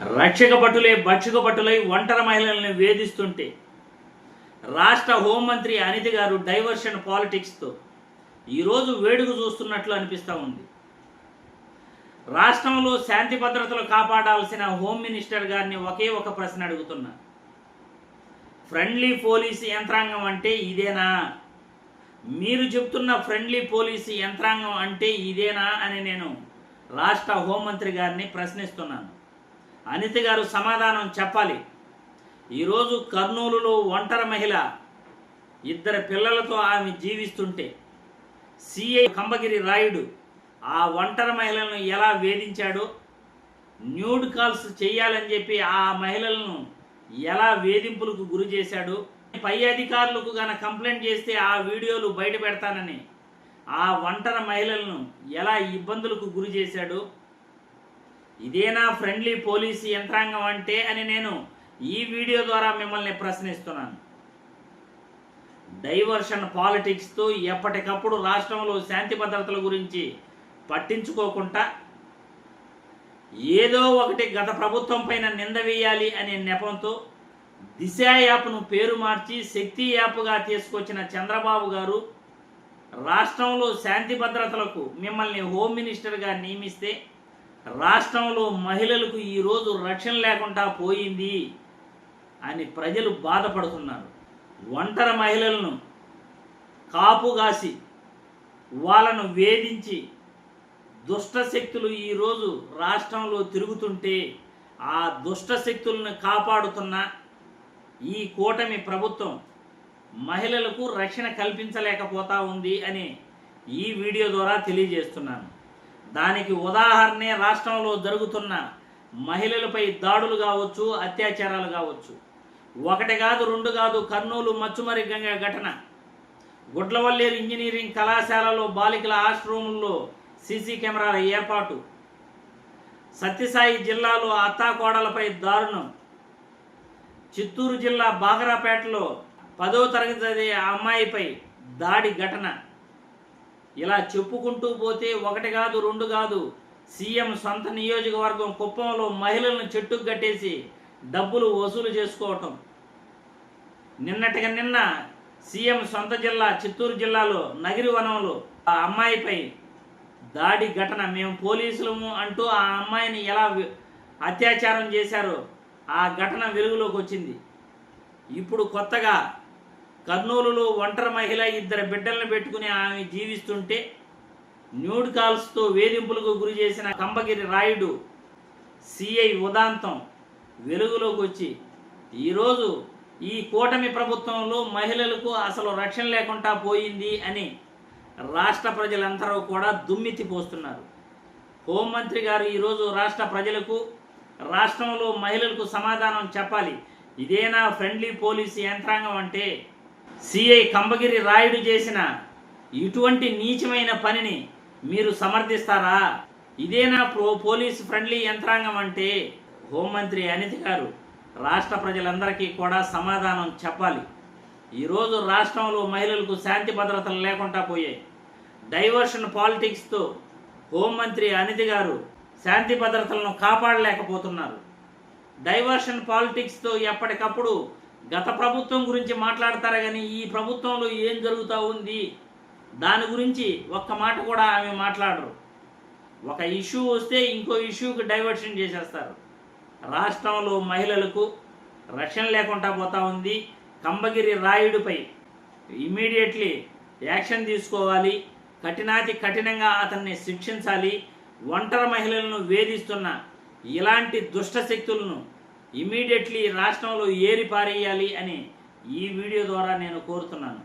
రక్షక భటులే భక్షక భటులై ఒంటరి మహిళల్ని వేధిస్తుంటే రాష్ట్ర హోంమంత్రి అనిత గారు డైవర్షన్ పాలిటిక్స్తో ఈరోజు వేడుక చూస్తున్నట్లు అనిపిస్తూ ఉంది. రాష్ట్రంలో శాంతి భద్రతలు కాపాడాల్సిన హోమ్ మినిస్టర్ గారిని ఒకే ఒక ప్రశ్న అడుగుతున్నా. ఫ్రెండ్లీ పోలీసు యంత్రాంగం అంటే ఇదేనా? మీరు చెప్తున్న ఫ్రెండ్లీ పోలీసు యంత్రాంగం అంటే ఇదేనా అని నేను రాష్ట్ర హోంమంత్రి గారిని ప్రశ్నిస్తున్నాను. అనిత గారు సమాధానం చెప్పాలి. ఈరోజు కర్నూలులో ఒంటరి మహిళ ఇద్దరు పిల్లలతో ఆమె జీవిస్తుంటే సిఐ కంబగిరి రాయుడు ఆ ఒంటరి మహిళలను ఎలా వేధించాడో న్యూడ్ కాల్స్ చేయాలని చెప్పి ఆ మహిళలను ఎలా వేధింపులకు గురి చేశాడు పై అధికారులకు గన కంప్లైంట్ చేస్తే ఆ వీడియోలు బయట పెడతానని ఆ ఒంటరి మహిళలను ఎలా ఇబ్బందులకు గురి చేశాడు ఇదేనా ఫ్రెండ్లీ పోలీసు యంత్రాంగం అంటే అని నేను ఈ వీడియో ద్వారా మిమ్మల్ని ప్రశ్నిస్తున్నాను. డైవర్షన్ పాలిటిక్స్తో ఎప్పటికప్పుడు రాష్ట్రంలో శాంతి భద్రతల గురించి పట్టించుకోకుండా ఏదో ఒకటి గత ప్రభుత్వం పైన నింద వేయాలి అనే నెపంతో దిశ యాప్ను పేరు మార్చి శక్తి యాప్గా తీసుకొచ్చిన చంద్రబాబు గారు రాష్ట్రంలో శాంతి భద్రతలకు మిమ్మల్ని హోమ్ మినిస్టర్గా నియమిస్తే రాష్ట్రంలో మహిళలకు ఈరోజు రక్షణ లేకుండా పోయింది అని ప్రజలు బాధపడుతున్నారు. ఒంటరి మహిళలను కాపుగాసి వాళ్ళను వేధించి దుష్ట శక్తులు ఈరోజు రాష్ట్రంలో తిరుగుతుంటే ఆ దుష్ట శక్తులను కాపాడుతున్న ఈ కూటమి ప్రభుత్వం మహిళలకు రక్షణ కల్పించలేకపోతా ఉంది అని ఈ వీడియో ద్వారా తెలియజేస్తున్నాను. దానికి ఉదాహరణే రాష్ట్రంలో జరుగుతున్న మహిళలపై దాడులు కావచ్చు అత్యాచారాలు కావచ్చు. ఒకటి కాదు రెండు కాదు కర్నూలు మచ్చుమరి గంగ ఘటన. గుడ్లవల్లేరు ఇంజనీరింగ్ కళాశాలలో బాలికల ఆశ్రమంలో సీసీ కెమెరాల ఏర్పాటు. సత్యసాయి జిల్లాలో అత్తాకోడలపై దారుణం. చిత్తూరు జిల్లా బాగరాపేటలో పదో తరగతి అమ్మాయిపై దాడి ఘటన. ఇలా చెప్పుకుంటూ పోతే ఒకటి కాదు రెండు కాదు. సీఎం సొంత నియోజకవర్గం కుప్పంలో మహిళలను చెట్టుకు కట్టేసి డబ్బులు వసూలు చేసుకోవటం. నిన్నటిగా నిన్న సీఎం సొంత జిల్లా చిత్తూరు జిల్లాలో నగిరి వనంలో ఆ అమ్మాయిపై దాడి ఘటన. మేము పోలీసులము అంటూ ఆ అమ్మాయిని ఎలా అత్యాచారం చేశారో ఆ ఘటన వెలుగులోకి వచ్చింది. ఇప్పుడు కొత్తగా కర్నూలులో ఒంటరి మహిళ ఇద్దరు బిడ్డలను పెట్టుకుని ఆమె జీవిస్తుంటే న్యూడ్ కాల్స్తో వేధింపులకు గురి చేసిన కంబగిరి రాయుడు సిఐ ఉదాంతం వెలుగులోకి వచ్చి ఈరోజు ఈ కూటమి ప్రభుత్వంలో మహిళలకు అసలు రక్షణ లేకుండా పోయింది అని రాష్ట్ర ప్రజలందరూ కూడా దుమ్మెత్తి పోస్తున్నారు. హోంమంత్రి గారు ఈరోజు రాష్ట్ర ప్రజలకు రాష్ట్రంలో మహిళలకు సమాధానం చెప్పాలి. ఇదేనా ఫ్రెండ్లీ పోలీస్ యంత్రాంగం అంటే సిఐ కంబగిరి రాయుడు చేసిన ఇటువంటి నీచమైన పనిని మీరు సమర్థిస్తారా? ఇదేనా ప్రో పోలీస్ ఫ్రెండ్లీ యంత్రాంగం అంటే హోంమంత్రి అనిత గారు రాష్ట్ర ప్రజలందరికీ కూడా సమాధానం చెప్పాలి. ఈరోజు రాష్ట్రంలో మహిళలకు శాంతి భద్రతలు లేకుండా పోయాయి. డైవర్షన్ పాలిటిక్స్తో హోంమంత్రి అనిత గారు శాంతి భద్రతలను కాపాడలేకపోతున్నారు. డైవర్షన్ పాలిటిక్స్తో ఎప్పటికప్పుడు గత ప్రభుత్వం గురించి మాట్లాడతారు కానీ ఈ ప్రభుత్వంలో ఏం జరుగుతూ ఉంది? దాని గురించి ఒక్క మాట కూడా ఆమె మాట్లాడరు. ఒక ఇష్యూ వస్తే ఇంకో ఇష్యూకి డైవర్షన్ చేసేస్తారు. రాష్ట్రంలో మహిళలకు రక్షణ లేకుండా పోతా ఉంది. కంబగిరి రాయుడిపై ఇమీడియట్లీ యాక్షన్ తీసుకోవాలి. కఠినాతి కఠినంగా అతన్ని శిక్షించాలి. ఒంటరి మహిళలను వేధిస్తున్న ఇలాంటి దుష్ట శక్తులను ఇమీడియట్లీ రాష్ట్రంలో ఏరి పారేయాలి అని ఈ వీడియో ద్వారా నేను కోరుతున్నాను.